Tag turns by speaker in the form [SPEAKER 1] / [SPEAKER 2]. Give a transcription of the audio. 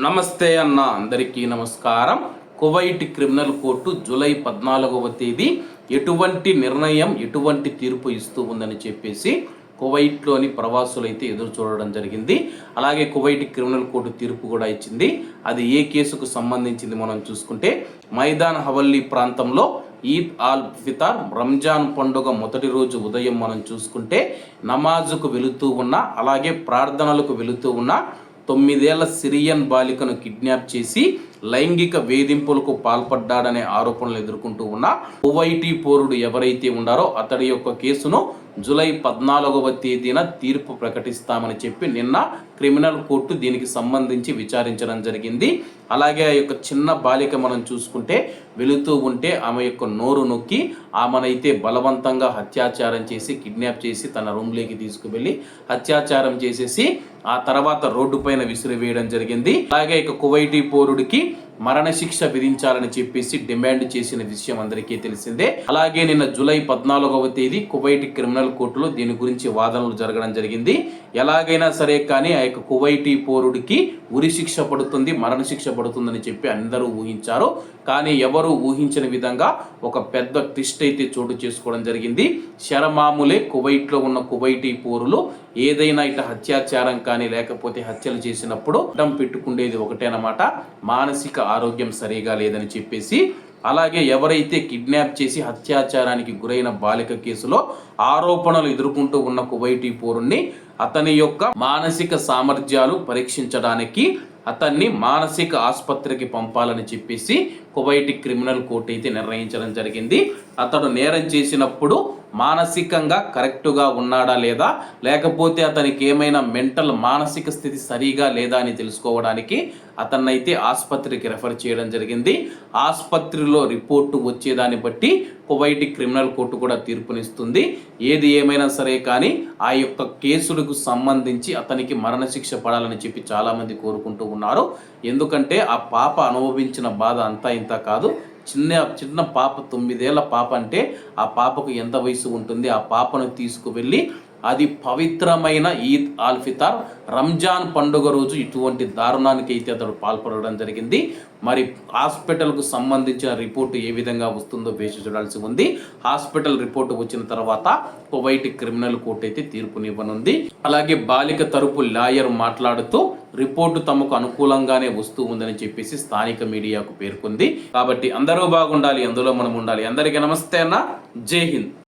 [SPEAKER 1] నమస్తే అన్న అందరికీ నమస్కారం. కువైట్ క్రిమినల్ కోర్టు జూలై పద్నాలుగవ తేదీ ఎటువంటి నిర్ణయం ఎటువంటి తీర్పు ఇస్తూ ఉందని చెప్పేసి కువైట్లోని ప్రవాసులు అయితే ఎదురు చూడడం జరిగింది. అలాగే కువైట్ క్రిమినల్ కోర్టు తీర్పు కూడా ఇచ్చింది. అది ఏ కేసుకు సంబంధించింది మనం చూసుకుంటే మైదాన్ హవల్లీ ప్రాంతంలో ఈద్ ఆల్ ఫితార్ రంజాన్ పండుగ మొదటి రోజు ఉదయం మనం చూసుకుంటే నమాజుకు వెళుతూ ఉన్న అలాగే ప్రార్థనలకు వెళుతూ ఉన్న తొమ్మిదేళ్ళ సిరియన్ బాలికను కిడ్నాప్ చేసి లైంగిక వేధింపులకు పాల్పడ్డాడనే ఆరోపణలు ఎదుర్కొంటూ ఉన్న ఓవైటీ పోరుడు ఎవరైతే ఉన్నారో అతడి యొక్క కేసును జులై పద్నాలుగవ తేదీన తీర్పు ప్రకటిస్తామని చెప్పి నిన్న క్రిమినల్ కోర్టు దీనికి సంబంధించి విచారించడం జరిగింది. అలాగే ఆ యొక్క చిన్న బాలిక మనం చూసుకుంటే వెళుతూ ఉంటే ఆమె యొక్క నోరు నొక్కి ఆమెనైతే బలవంతంగా అత్యాచారం చేసి కిడ్నాప్ చేసి తన రూమ్లోకి తీసుకువెళ్ళి అత్యాచారం చేసేసి ఆ తర్వాత రోడ్డు పైన విసిరివేయడం జరిగింది. అలాగే ఇక కువైటీ పౌరుడికి మరణశిక్ష విధించాలని చెప్పేసి డిమాండ్ చేసిన విషయం అందరికీ తెలిసిందే. అలాగే నిన్న జూలై పద్నాలుగవ తేదీ కువైట్ క్రిమినల్ కోర్టులో దీని గురించి వాదనలు జరగడం జరిగింది. ఎలాగైనా సరే కానీ ఆ యొక్క కువైటీ పౌరుడికి ఉరి శిక్ష పడుతుంది మరణశిక్ష పడుతుందని చెప్పి అందరూ ఊహించారు. కానీ ఎవరు ఊహించిన విధంగా ఒక పెద్ద ట్విస్ట్ అయితే చోటు చేసుకోవడం జరిగింది. శరమాములే కువైట్లో ఉన్న కువైటీ పౌరులు ఏదైనా ఇట హత్యాచారం కానీ లేకపోతే హత్యలు చేసినప్పుడు అడ్డం పెట్టుకునేది ఒకటేనమాట. మానసిక ఆరోగ్యం సరిగా లేదని చెప్పేసి అలాగే ఎవరైతే కిడ్నాప్ చేసి అత్యాచారానికి గురైన బాలిక కేసులో ఆరోపణలు ఎదుర్కొంటూ ఉన్న కువైటీ పౌరుణ్ణి అతని యొక్క మానసిక సామర్థ్యాలు పరీక్షించడానికి అతన్ని మానసిక ఆసుపత్రికి పంపాలని చెప్పేసి కువైటి క్రిమినల్ కోర్టు అయితే నిర్ణయించడం జరిగింది. అతడు నేరం చేసినప్పుడు మానసికంగా కరెక్టుగా ఉన్నాడా లేదా? లేకపోతే అతనికి ఏమైనా మెంటల్ మానసిక స్థితి సరిగా లేదా అని తెలుసుకోవడానికి అతన్నైతే ఆసుపత్రికి రెఫర్ చేయడం జరిగింది. ఆసుపత్రిలో రిపోర్టు వచ్చేదాన్ని బట్టి కువైటి క్రిమినల్ కోర్టు కూడా తీర్పునిస్తుంది. ఏది ఏమైనా సరే కానీ ఆ యొక్క కేసులకు సంబంధించి అతనికి మరణశిక్ష పడాలని చెప్పి చాలామంది కోరుకుంటూ ఉన్నారు. ఎందుకంటే ఆ పాప అనుభవించిన బాధ అంతా ఇంత కాదు. చిన్న చిన్న పాప తొమ్మిదేళ్ళ పాప అంటే ఆ పాపకు ఎంత వయసు ఉంటుంది? ఆ పాపను తీసుకువెళ్ళి అది పవిత్రమైన ఈద్ ఆల్ ఫితార్. రంజాన్ పండుగ రోజు ఇటువంటి దారుణానికి అయితే అతడు పాల్పడడం జరిగింది. మరి హాస్పిటల్కు సంబంధించిన రిపోర్టు ఏ విధంగా వస్తుందో వేచి చూడాల్సి ఉంది. హాస్పిటల్ రిపోర్టు వచ్చిన తర్వాత కువైట్ క్రిమినల్ కోర్టు అయితే తీర్పునివ్వనుంది. అలాగే బాలిక తరపు లాయర్ మాట్లాడుతూ రిపోర్టు తమకు అనుకూలంగానే వస్తూ ఉందని చెప్పేసి స్థానిక మీడియాకు పేర్కొంది. కాబట్టి అందరూ బాగుండాలి అందులో మనం ఉండాలి. అందరికీ నమస్తే అన్న. జై హింద్.